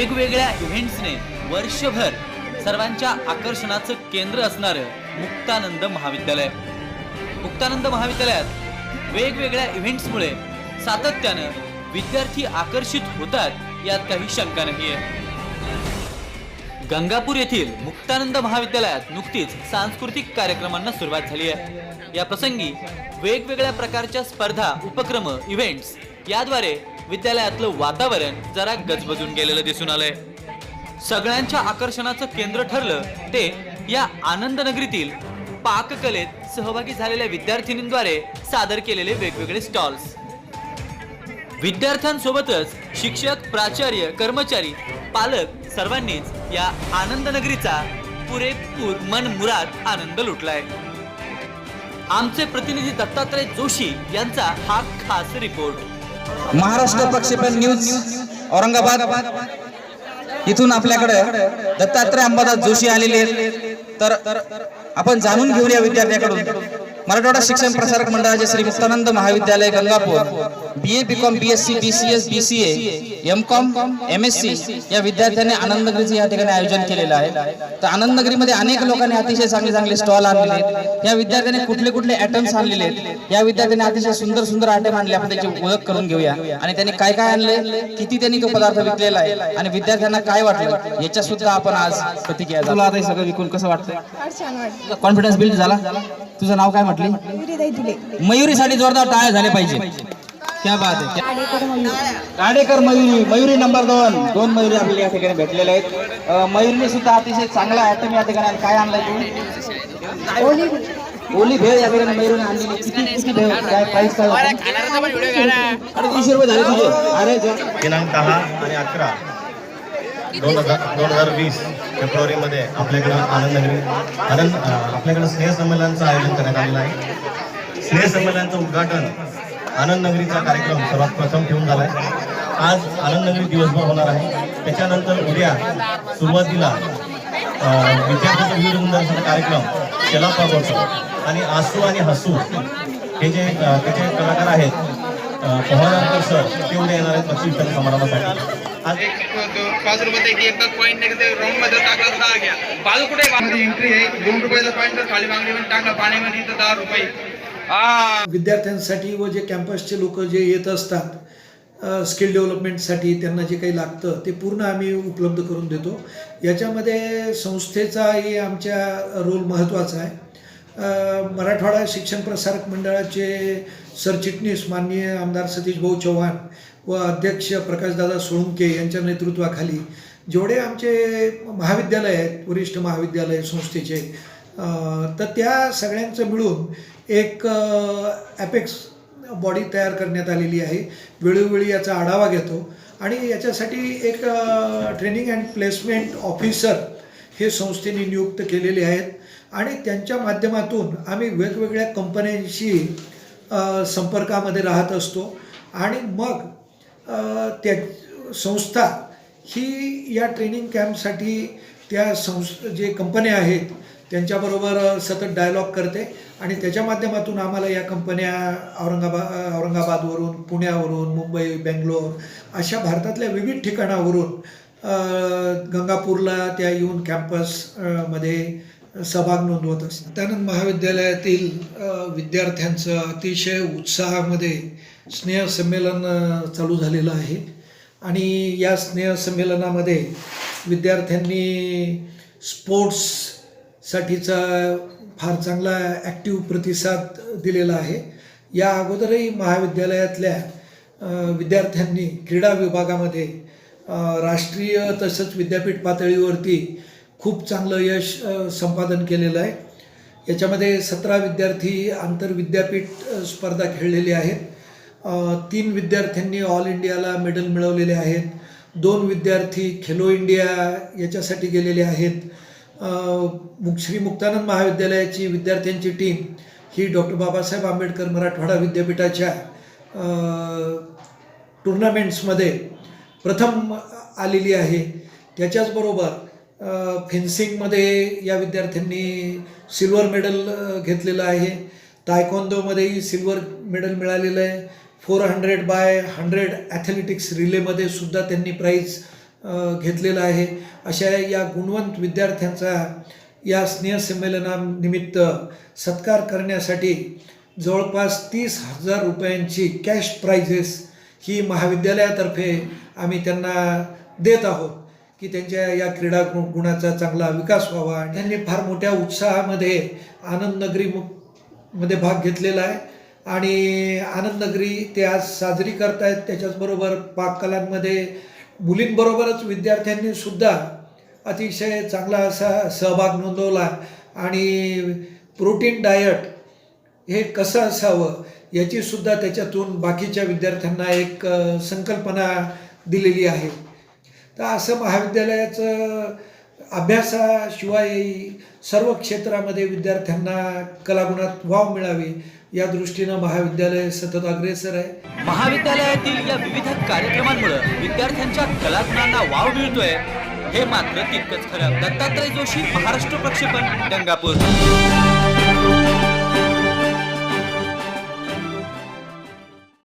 वेगवेगळ्या इव्हेंट्सने वर्षभर सर्वांच्या आकर्षणाचं केंद्र असणारं मुक्तानंद महाविद्यालय. मुक्तानंद महाविद्यालयात वेगवेगळ्या इव्हेंट्समुळे सातत्यानं विद्यार्थी आकर्षित होतात यात काही शंका नाहीये. गंगापूर येथील मुक्तानंद महाविद्यालयात नुकतीच सांस्कृतिक कार्यक्रमांना सुरुवात झाली आहे. या प्रसंगी वेगवेगळ्या प्रकारच्या स्पर्धा उपक्रम इव्हेंट्स याद्वारे विद्यालयातलं वातावरण जरा गजबजून गेलेलं दिसून आलंय. सगळ्यांच्या आकर्षणाचं केंद्र ठरलं ते या आनंदनगरीतील पाककलेत सहभागी झालेल्या विद्यार्थिनींद्वारे सादर केलेले वेगवेगळे स्टॉल्स. विद्यार्थ्यांसोबतच शिक्षक प्राचार्य कर्मचारी पालक सर्वांनीच या आनंदनगरीचा पुरेपूर मन मुराद आनंद लुटलाय. आमचे प्रतिनिधी दत्तात्रय जोशी यांचा हा खास रिपोर्ट. महाराष्ट्र प्रक्षेपण न्यूज औरंगाबाद. इथून आपल्याकडे दत्तात्रय अंबादास जोशी आलेले आहेत. तर आपण जाणून घेऊया विद्यार्थ्याकडून. मराठवाडा शिक्षण प्रसारक मंडळाचे श्री मुक्तानंद महाविद्यालय Gangapur B A B Com B S C B C S B C A M Com M S C या विद्यार्थ्यांनी आनंदनगरीचे या ठिकाणी आयोजन केलेलं आहे. तर आनंदनगरीमध्ये अनेक लोकांनी अतिशय चांगले चांगले स्टॉल आणलेले आहेत. या विद्यार्थ्यांनी कुठले कुठले ॲटम्स आणलेले आहेत. या विद्यार्थ्यांनी अतिशय सुंदर सुंदर आयटम आणले. आपण त्याची ओळख करून घेऊया. आणि त्यांनी काय काय आणले? किती त्यांनी तो पदार्थ विकलेला आहे? आणि विद्यार्थ्यांना काय वाटलं? याच्या सुद्धा आपण आज प्रतिक्रिया तुला आता सगळं विकून कसं वाटतं फार छान वाटलं. कॉन्फिडन्स बिल्ड झाला? तुझं नाव काय म्हटली? तुले मयुरीसाठी जोरदार टाळ्या झाले पाहिजे. क्या बात आहे. आडेकर मयूर. मयुरी. मयुरी नंबर दोन. दोन मयुरी आपल्याला या ठिकाणी भेटलेल्या आहेत. मयुरीने सुद्धा अतिशय चांगला आयटम या ठिकाणी काय आणलाय तू? ओली. ओली भेळ या ठिकाणी मयुरीने आणलेली किती किती भेळ? काय प्राइस काय? अडीचशे रुपये झाले तुझे. अरे जा. दिनांक दहा आणि अकरा. दोन हजार दोन हजार वीस फेब्रुवारीमध्ये आपल्याकडं आनंद आनंद आपल्याकडं स्नेह आयोजन करण्यात आलेलं आहे. स्नेहसंमेलनाचं उद्घाटन आनंद नगरीचा कार्यक्रम सर्वात प्रथम ठेवून झाला आहे आज आनंद नगरी दिवसभर होणार आहे. त्याच्यानंतर उद्या सुरुवातीला विद्यार्थ्यांचा विविध गुणधर्माचा कार्यक्रम त्याला पावतो आणि आसू आणि हसू हे जे त्याचे कलाकार आहेत पोहाळकर सर ते उद्या येणार आहेत पक्षी वितरण समारंभासाठी. पाच एक एकदा नाही राऊंडमध्ये टाकला दहा घ्या. बाजू कुठे मध्ये एंट्री आहे. दोन रुपयाचा कॉईन तर खाली मागणी टाकला पाण्यामध्ये तर दहा रुपये. विद्यार्थ्यांसाठी व जे कॅम्पसचे लोक जे येत असतात स्किल डेव्हलपमेंटसाठी त्यांना जे काही लागतं ते पूर्ण आम्ही उपलब्ध करून देतो. याच्यामध्ये संस्थेचाही आमच्या रोल महत्त्वाचा आहे. मराठवाडा शिक्षण प्रसारक मंडळाचे सरचिटणीस माननीय आमदार सतीश भाऊ चव्हाण व अध्यक्ष प्रकाशदादा सोळुंके यांच्या नेतृत्वाखाली जेवढे आमचे महाविद्यालय आहेत वरिष्ठ महाविद्यालय संस्थेचे तर त्या सगळ्यांचं मिळून एक ॲपेक्स बॉडी तयार करण्यात आलेली आहे. वेळोवेळी याचा आढावा घेतो. आणि याच्यासाठी एक ट्रेनिंग अँड प्लेसमेंट ऑफिसर हे संस्थेने नियुक्त केलेले आहेत. आणि त्यांच्या माध्यमातून आम्ही वेगवेगळ्या कंपन्यांशी संपर्कामध्ये राहत असतो. आणि मग त्या संस्था ही या ट्रेनिंग कॅम्पसाठी त्या संस् जे कंपन्या आहेत त्यांच्याबरोबर सतत डायलॉग करते आणि त्याच्या माध्यमातून आम्हाला या कंपन्या औरंगाबाद औरंगाबादवरून पुण्यावरून मुंबई बेंगलोर अशा भारतातल्या विविध ठिकाणावरून गंगापूरला त्या येऊन कॅम्पसमध्ये सहभाग नोंदवत असतात. त्यानंतर महाविद्यालयातील विद्यार्थ्यांचं अतिशय उत्साहामध्ये स्नेह संमेलन चालू झालेलं आहे. आणि या स्नेह संमेलनामध्ये विद्यार्थ्यांनी स्पोर्ट्ससाठीचा फार चांगला ॲक्टिव्ह प्रतिसाद दिलेला आहे. या अगोदरही महाविद्यालयातल्या विद्यार्थ्यांनी क्रीडा विभागामध्ये राष्ट्रीय तसंच विद्यापीठ पातळीवरती खूप चांगलं यश संपादन केलेलं आहे. याच्यामध्ये सतरा विद्यार्थी आंतरविद्यापीठ स्पर्धा खेळलेली आहेत. तीन विद्यार्थ्यांनी ऑल इंडियाला मेडल मिळवलेले आहेत. दोन विद्यार्थी खेलो इंडिया याच्यासाठी गेलेले आहेत. श्री मुक्तानंद महाविद्यालयाची विद्यार्थ्यांची टीम ही डॉक्टर बाबासाहेब आंबेडकर मराठवाडा विद्यापीठाच्या टुर्नामेंट्समध्ये प्रथम आलेली आहे. त्याच्याचबरोबर फेन्सिंगमध्ये या विद्यार्थ्यांनी सिल्वर मेडल घेतलेलं आहे. तायकोंदोमध्येही सिल्वर मेडल मिळालेलं आहे. Four hundred by hundred athletics रिलेमध्ये सुद्धा त्यांनी प्राईज घेतलेला आहे. अशा या गुणवंत विद्यार्थ्यांचा या स्नेहसंमेलनानिमित्त सत्कार करण्यासाठी जवळपास तीस हजार रुपयांची कॅश प्राइजेस ही महाविद्यालयातर्फे आम्ही त्यांना देत आहोत की त्यांच्या या क्रीडा गु- गुणाचा चांगला विकास व्हावा. आणि त्यांनी फार मोठ्या उत्साहामध्ये आनंद नगरी मध्ये भाग घेतलेला आहे. आणि आनंदनगरी ते आज साजरी करतायत. त्याच्याचबरोबर पाककलांमध्ये मुलींबरोबरच विद्यार्थ्यांनी सुद्धा अतिशय चांगला असा सहभाग नोंदवला. आणि प्रोटीन डायट हे कसं असावं याची सुद्धा त्याच्यातून बाकीच्या विद्यार्थ्यांना एक संकल्पना दिलेली आहे. तर असं महाविद्यालयाचं अभ्यासाशिवाय सर्व क्षेत्रामध्ये विद्यार्थ्यांना कलागुणात वाव मिळावी या दृष्टीनं महाविद्यालय सतत अग्रेसर आहे. महाविद्यालयातील या विविध कार्यक्रमांमुळे विद्यार्थ्यांच्या कलागुणांना वाव मिळतोय. हे मात्र तितकंच खरं. दत्तात्रय जोशी महाराष्ट्र प्रक्षेपण गंगापूर.